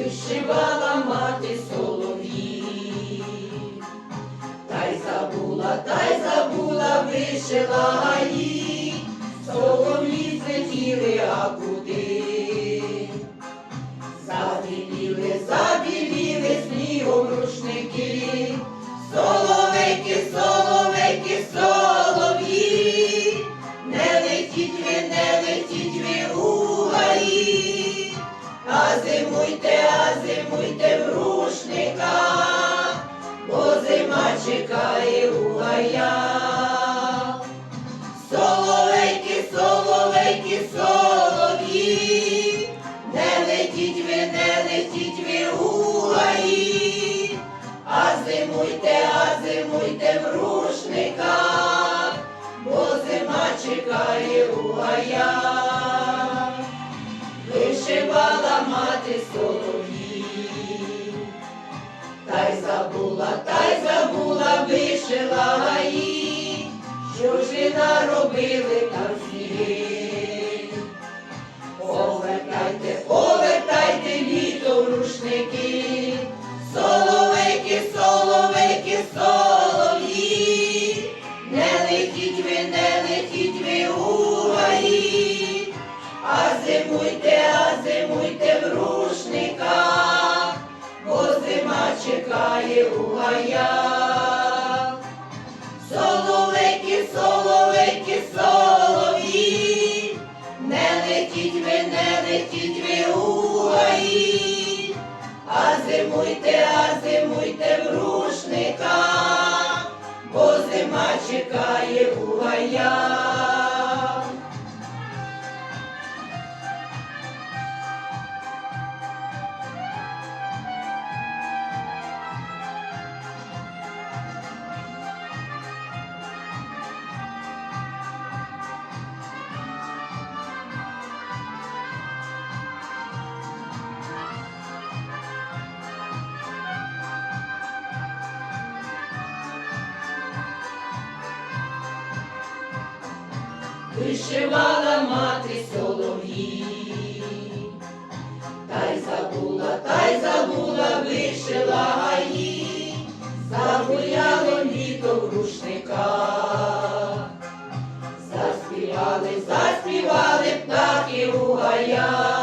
вишивала мати солов'ї. Та й забула, та й забула, вишила гаї, солов'ї злетіли, а куди? Забіліли, забіліли снігом рушники, соловейки, соловейки, зимуйте в рушниках, бо зима чекає у гаях. Соловейки, соловейки, солов'ї, не летіть ви, не летіть ви у гаї, а зимуйте, а зимуйте в рушниках, бо зима чекає у гаях. Вишивала мати солов'ї, та й забула, та й забула, вишила гаї, що ж ви наробили там сніги. Повертайте, повертайте літо в рушники, соловейки, соловейки, солов'ї, не летіть ви, не летіть ви у гаї, а зимуйте, а зимуйте в зима чекає у гаях. Вишивала мати солов'ї, та й забула, та й забула, вишила гаї, забуяло літо в рушниках, заспівали, заспівали птахи у гаях,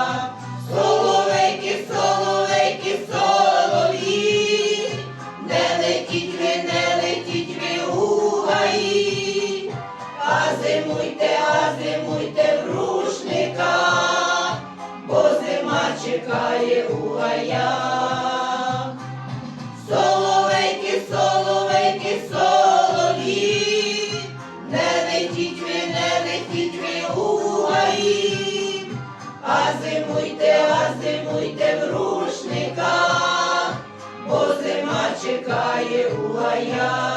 зимуйте, а зимуйте в рушниках, бо зима чекає у гаях. Соловейки, соловейки, солов'ї, не летіть ви, не летіть ви у гаї, а зимуйте, а зимуйте в рушниках, бо зима чекає у гаях.